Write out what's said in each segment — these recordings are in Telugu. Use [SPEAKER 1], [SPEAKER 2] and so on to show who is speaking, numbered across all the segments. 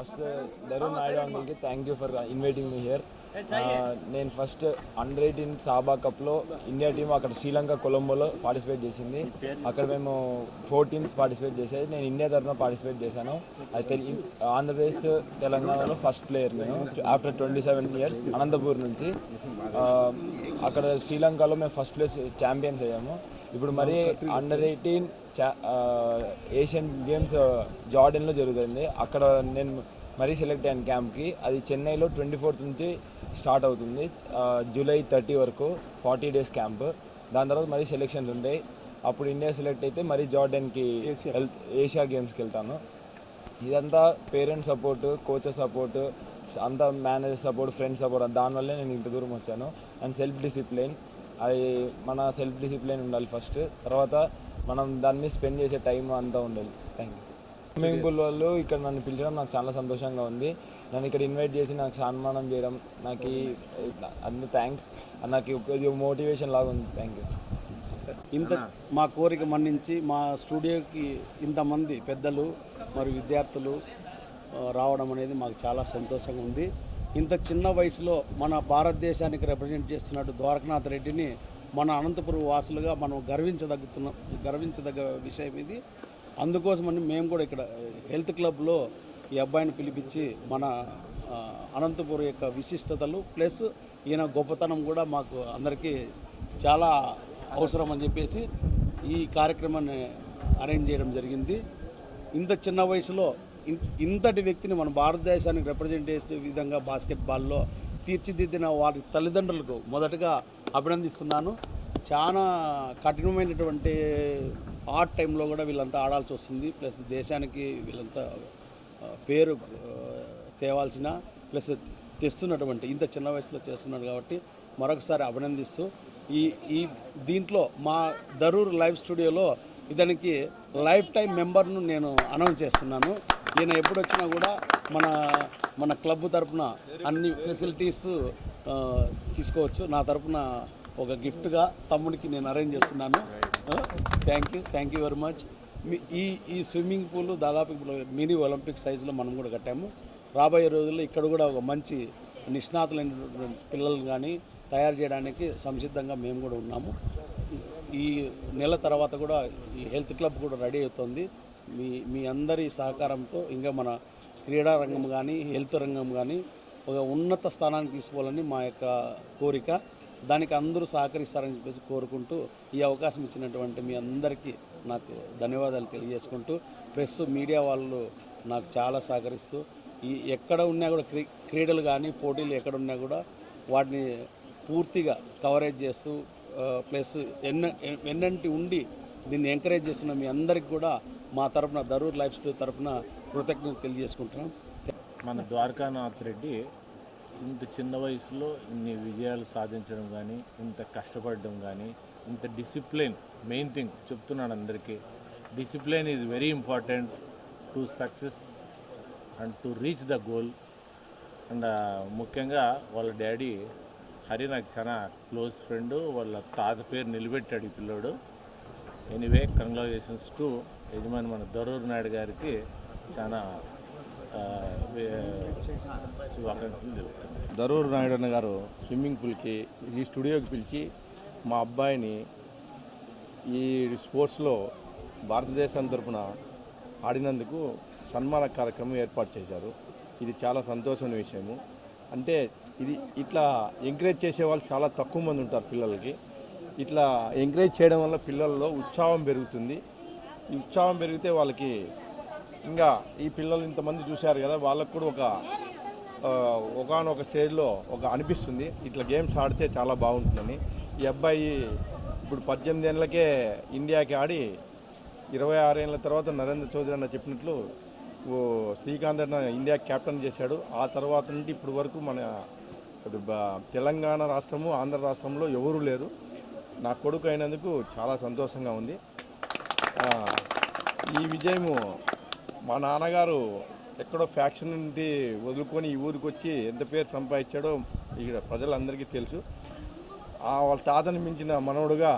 [SPEAKER 1] ఫస్ట్ దరుణ్ నాయుడు అంకుల్కి thank you for inviting me here నేను ఫస్ట్ అండర్ ఎయిటీన్ సాబా కప్లో ఇండియా టీం అక్కడ శ్రీలంక కొలంబోలో పార్టిసిపేట్ చేసింది. అక్కడ మేము ఫోర్ టీమ్స్ పార్టిసిపేట్ చేసేది నేను ఇండియా తరఫున పార్టిసిపేట్ చేశాను. అది తెలి ఆంధ్రప్రదేశ్ తెలంగాణలో ఫస్ట్ ప్లేయర్ నేను after twenty seven years Anantapur నుంచి. అక్కడ శ్రీలంకలో మేము ఫస్ట్ ప్లేస్ ఛాంపియన్స్ అయ్యాము. ఇప్పుడు మరి అండర్ ఎయిటీన్ ఏషియన్ గేమ్స్ జార్డెన్లో జరుగుతుంది. అక్కడ నేను మరీ సెలెక్ట్ అయ్యాను క్యాంప్కి అది చెన్నైలో ట్వంటీ ఫోర్త్ నుంచి స్టార్ట్ అవుతుంది. జూలై థర్టీ వరకు ఫార్టీ డేస్ క్యాంప్ దాని తర్వాత మరీ సెలెక్షన్స్ ఉంటాయి అప్పుడు ఇండియా సెలెక్ట్ అయితే మరీ జార్డెన్కి ఏషియా గేమ్స్కి వెళ్తాను. ఇదంతా పేరెంట్స్ సపోర్ట్ కోచెస్ సపోర్ట్ అంతా మేనేజర్ సపోర్ట్ ఫ్రెండ్స్ సపోర్ట్ దానివల్లే నేను ఇంత దూరం వచ్చాను. అండ్ సెల్ఫ్ డిసిప్లిన్ అది మన సెల్ఫ్ డిసిప్లిన్ ఉండాలి ఫస్ట్ తర్వాత మనం దాని మీద స్పెండ్ చేసే టైం అంతా ఉండాలి. థ్యాంక్ యూ స్విమ్మింగ్ పూల్ వాళ్ళు ఇక్కడ నన్ను పిలిచడం నాకు చాలా సంతోషంగా ఉంది. నన్ను ఇక్కడ ఇన్వైట్ చేసి నాకు సన్మానం చేయడం నాకు అన్ని థ్యాంక్స్ నాకు ఒక మోటివేషన్ లాగా ఉంది. థ్యాంక్ యూ
[SPEAKER 2] ఇంత మా కోరిక మన్నించి మా స్టూడియోకి ఇంతమంది పెద్దలు మరియు విద్యార్థులు రావడం అనేది మాకు చాలా సంతోషంగా ఉంది. ఇంత చిన్న వయసులో మన భారతదేశానికి రిప్రజెంట్ చేస్తున్నట్టు ద్వారకనాథ్ రెడ్డిని మన అనంతపురం వాసులుగా మనం గర్వించదగ్గుతున్న గర్వించదగ్గ విషయం ఇది. అందుకోసమని మేము కూడా ఇక్కడ హెల్త్ క్లబ్లో ఈ అబ్బాయిని పిలిపించి మన ఆ, అనంతపురం యొక్క విశిష్టతలు ప్లస్ ఈయన గొప్పతనం కూడా మాకు అందరికీ చాలా అవసరం అని చెప్పేసి ఈ కార్యక్రమాన్ని అరేంజ్ చేయడం జరిగింది. ఇంత చిన్న వయసులో ఇంతటి వ్యక్తిని మన భారతదేశానికి రిప్రజెంట్ చేసే విధంగా బాస్కెట్బాల్లో తీర్చిదిద్దిన వారి తల్లిదండ్రులకు మొదటగా అభినందిస్తున్నాను. చాలా కఠినమైనటువంటి ఆర్ట్ టైంలో కూడా వీళ్ళంతా ఆడాల్సి వస్తుంది. ప్లస్ దేశానికి వీళ్ళంతా పేరు తేవాల్సిన ప్లస్ తెస్తున్నటువంటి ఇంత చిన్న వయసులో చేస్తున్నాడు కాబట్టి మరొకసారి అభినందిస్తూ ఈ ఈ దీంట్లో మా దరూర్ లైవ్ స్టూడియోలో ఇతనికి లైఫ్ టైం మెంబర్ను నేను అనౌన్స్ చేస్తున్నాను. ఈయన ఎప్పుడు వచ్చినా కూడా మన మన క్లబ్ తరపున అన్ని ఫెసిలిటీస్ తీసుకోవచ్చు. నా తరపున ఒక గిఫ్ట్గా తమ్ముడికి నేను అరేంజ్ చేస్తున్నాను. Thank you thank you very much. ఈ ఈ స్విమ్మింగ్ పూల్ దాదాపు మినీ ఒలింపిక్ సైజులో మనం కూడా కట్టాము. రాబోయే రోజుల్లో ఇక్కడ కూడా ఒక మంచి నిష్ణాతులైనటువంటి పిల్లలు కానీ తయారు చేయడానికి సంసిద్ధంగా మేము కూడా ఉన్నాము. ఈ నెల తర్వాత కూడా ఈ హెల్త్ క్లబ్ కూడా రెడీ అవుతుంది. మీ మీ అందరి సహకారంతో ఇంకా మన క్రీడా రంగం కానీ హెల్త్ రంగం కానీ ఒక ఉన్నత స్థానానికి తీసుకోవాలని మా యొక్క కోరిక. దానికి అందరూ సహకరిస్తారని చెప్పేసి కోరుకుంటూ ఈ అవకాశం ఇచ్చినటువంటి మీ అందరికీ నాకు ధన్యవాదాలు తెలియజేసుకుంటూ ప్రెస్ మీడియా వాళ్ళు నాకు చాలా సహకరిస్తూ ఈ ఎక్కడ ఉన్నా కూడా క్రీ క్రీడలు కానీ పోటీలు ఎక్కడ ఉన్నా కూడా వాటిని పూర్తిగా కవరేజ్ చేస్తూ ప్లస్ ఎన్న ఎన్నంటి ఉండి దీన్ని ఎంకరేజ్ చేస్తున్న మీ అందరికి కూడా మా తరపున దరూర్ లైఫ్ స్టైల్ తరపున కృతజ్ఞత తెలియజేసుకుంటున్నాం.
[SPEAKER 3] మన ద్వారకానాథ్ రెడ్డి ఇంత చిన్న వయసులో ఇన్ని విజయాలు సాధించడం కానీ ఇంత కష్టపడడం కానీ ఇంత డిసిప్లిన్ మెయిన్ థింగ్ చెప్తున్నాను అందరికీ. Discipline is very important to success and to reach the goal and ముఖ్యంగా వాళ్ళ డాడీ హరి నాకు చాలా క్లోజ్ ఫ్రెండ్ వాళ్ళ తాత పేరు నిలబెట్టాడు ఈ పిల్లోడు. ఎనీవే కంగ్రాచులేషన్స్ టు యజమాని మన దరూర్ నాయుడు గారికి చాలా శుభాకాంక్షలు
[SPEAKER 4] దరూర్ నాయుడు అన్న గారు స్విమ్మింగ్ పూల్కి ఈ స్టూడియోకి పిలిచి మా అబ్బాయిని ఈ స్పోర్ట్స్లో భారతదేశం తరఫున ఆడినందుకు సన్మాన కార్యక్రమం ఏర్పాటు చేశారు. ఇది చాలా సంతోషమైన విషయము. అంటే ఇది ఇట్లా ఎంకరేజ్ చేసే వాళ్ళు చాలా తక్కువ మంది ఉంటారు పిల్లలకి. ఇట్లా ఎంకరేజ్ చేయడం వల్ల పిల్లల్లో ఉత్సాహం పెరుగుతుంది. ఈ ఉత్సాహం పెరిగితే వాళ్ళకి ఇంకా ఈ పిల్లలు ఇంతమంది చూశారు కదా వాళ్ళకు కూడా ఒక ఒకనొక స్టేజ్లో ఒక అనిపిస్తుంది. ఇట్లా గేమ్స్ ఆడితే చాలా బాగుంటుందని. ఈ అబ్బాయి ఇప్పుడు పద్దెనిమిది ఏళ్ళకే ఇండియాకి ఆడి ఇరవై ఆరేళ్ళ తర్వాత నరేంద్ర చౌదరి అన్న చెప్పినట్లు ఓ శ్రీకాంత్ అన్న ఇండియా క్యాప్టెన్ చేశాడు. ఆ తర్వాత నుండి ఇప్పుడు వరకు మన ఇప్పుడు తెలంగాణ రాష్ట్రము ఆంధ్ర రాష్ట్రంలో ఎవరూ లేరు. నా కొడుకు అయినందుకు చాలా సంతోషంగా ఉంది. ఈ విజయము మా నాన్నగారు ఎక్కడో ఫ్యాక్షన్ నుండి వదులుకొని ఈ ఊరికి వచ్చి ఎంత పేరు సంపాదించాడో ఇక్కడ ప్రజలందరికీ తెలుసు. ఆ వాళ్ళ తాతని మించిన మనవడుగా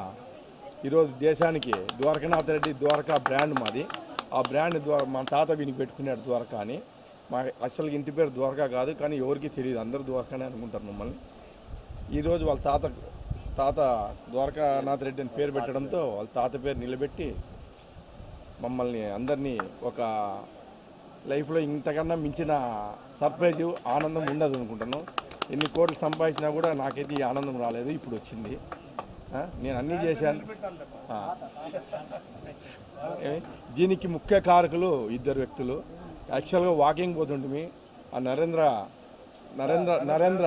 [SPEAKER 4] ఈరోజు దేశానికి ద్వారకనాథ్ రెడ్డి ద్వారకా బ్రాండ్ మాది. ఆ బ్రాండ్ ద్వారా మా తాత వీనికి పెట్టుకున్నాడు ద్వారకా అని. మా అసలు ఇంటి పేరు ద్వారకా కాదు కానీ ఎవరికి తెలియదు. అందరూ ద్వారకానే అనుకుంటారు మమ్మల్ని. ఈరోజు వాళ్ళ తాత తాత ద్వారకానాథ్ రెడ్డి అని పేరు పెట్టడంతో వాళ్ళ తాత పేరు నిలబెట్టి మమ్మల్ని అందరినీ ఒక లైఫ్లో ఇంతకన్నా మించిన సర్ప్రైజ్ ఆనందం ఉండదు అనుకుంటాను ఎన్ని కోట్లు సంపాదించినా కూడా నాకైతే ఈ ఆనందం రాలేదు ఇప్పుడు వచ్చింది. నేను అన్నీ చేశాను. ఏ, దీనికి ముఖ్య కారకులు ఇద్దరు వ్యక్తులు. యాక్చువల్గా వాకింగ్ పోతుంటే ఆ నరేంద్ర నరేంద్ర నరేంద్ర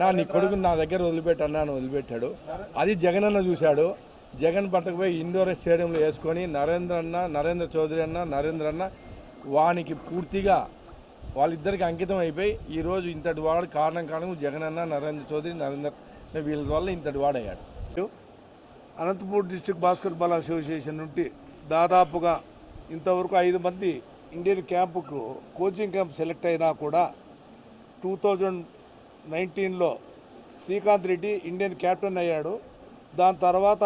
[SPEAKER 4] నా నీ కొడుకుని నా దగ్గర వదిలిపెట్టన్నా వదిలిపెట్టాడు. అది జగన్ అన్న చూశాడు. జగన్ పట్టకపోయి ఇండోర్ స్టేడియంలో వేసుకొని నరేంద్ర అన్న నరేంద్ర చౌదరి అన్న నరేంద్ర అన్న వానికి పూర్తిగా వాళ్ళిద్దరికి అంకితం అయిపోయి ఈరోజు ఇంతటి వాడు కారణం కారణం జగన్ అన్న నరేంద్ర చౌదరి నరేంద్ర వీళ్ళ వల్ల ఇంతటి వాడయ్యాడు.
[SPEAKER 5] అనంతపూర్ డిస్ట్రిక్ట్ బాస్కెట్బాల్ అసోసియేషన్ నుండి దాదాపుగా ఇంతవరకు ఐదు మంది ఇండియన్ క్యాంపుకు కోచింగ్ క్యాంప్ సెలెక్ట్ అయినా కూడా టూ థౌజండ్ నైన్టీన్లో శ్రీకాంత్ రెడ్డి ఇండియన్ కెప్టెన్ అయ్యాడు. దాని తర్వాత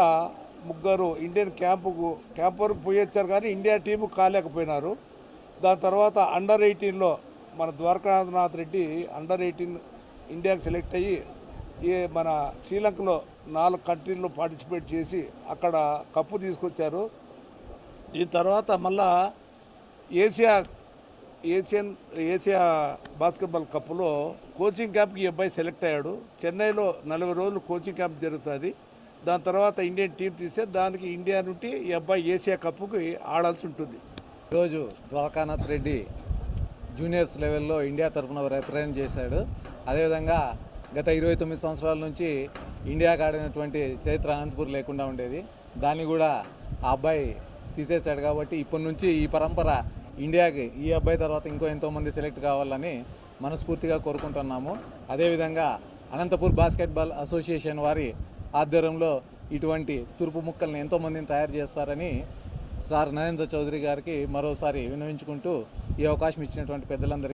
[SPEAKER 5] ముగ్గురు ఇండియన్ క్యాంపుకు క్యాంప్ వరకు పోయొచ్చారు కానీ ఇండియా టీము కాలేకపోయినారు. దాని తర్వాత అండర్ ఎయిటీన్లో మన ద్వారకానాథ్ రెడ్డి అండర్ ఎయిటీన్ ఇండియాకి సెలెక్ట్ అయ్యి ఈ మన శ్రీలంకలో నాలుగు కంట్రీల్లో పార్టిసిపేట్ చేసి అక్కడ కప్పు తీసుకొచ్చారు. దీని తర్వాత మళ్ళా ఏషియా ఏషియన్ ఏషియా బాస్కెట్బాల్ కప్లో కోచింగ్ క్యాంప్కి ఈ అబ్బాయి సెలెక్ట్ అయ్యాడు. చెన్నైలో నలభై రోజులు కోచింగ్ క్యాంప్ జరుగుతుంది. దాని తర్వాత ఇండియన్ టీం తీసే దానికి ఇండియా నుండి ఈ అబ్బాయి ఏషియా కప్పుకి ఆడాల్సి ఉంటుంది.
[SPEAKER 6] ఈరోజు ద్వారకానాథ్ రెడ్డి జూనియర్స్ లెవెల్లో ఇండియా తరఫున రిప్రజెంట్ చేశాడు. అదేవిధంగా గత ఇరవై తొమ్మిది సంవత్సరాల నుంచి ఇండియాకి ఆడినటువంటి చరిత్ర అనంతపూర్ లేకుండా ఉండేది. దాన్ని కూడా ఆ అబ్బాయి తీసేశాడు కాబట్టి ఇప్పటి నుంచి ఈ పరంపర ఇండియాకి ఈ అబ్బాయి తర్వాత ఇంకో ఎంతోమంది సెలెక్ట్ కావాలని మనస్ఫూర్తిగా కోరుకుంటున్నాము. అదేవిధంగా అనంతపూర్ బాస్కెట్బాల్ అసోసియేషన్ వారి ఆధ్వర్యంలో ఇటువంటి తూర్పు ముక్కల్ని ఎంతోమందిని తయారు చేస్తారని సార్ నరేంద్ర చౌదరి గారికి మరోసారి విన్నవించుకుంటూ ఈ అవకాశం ఇచ్చినటువంటి పెద్దలందరికీ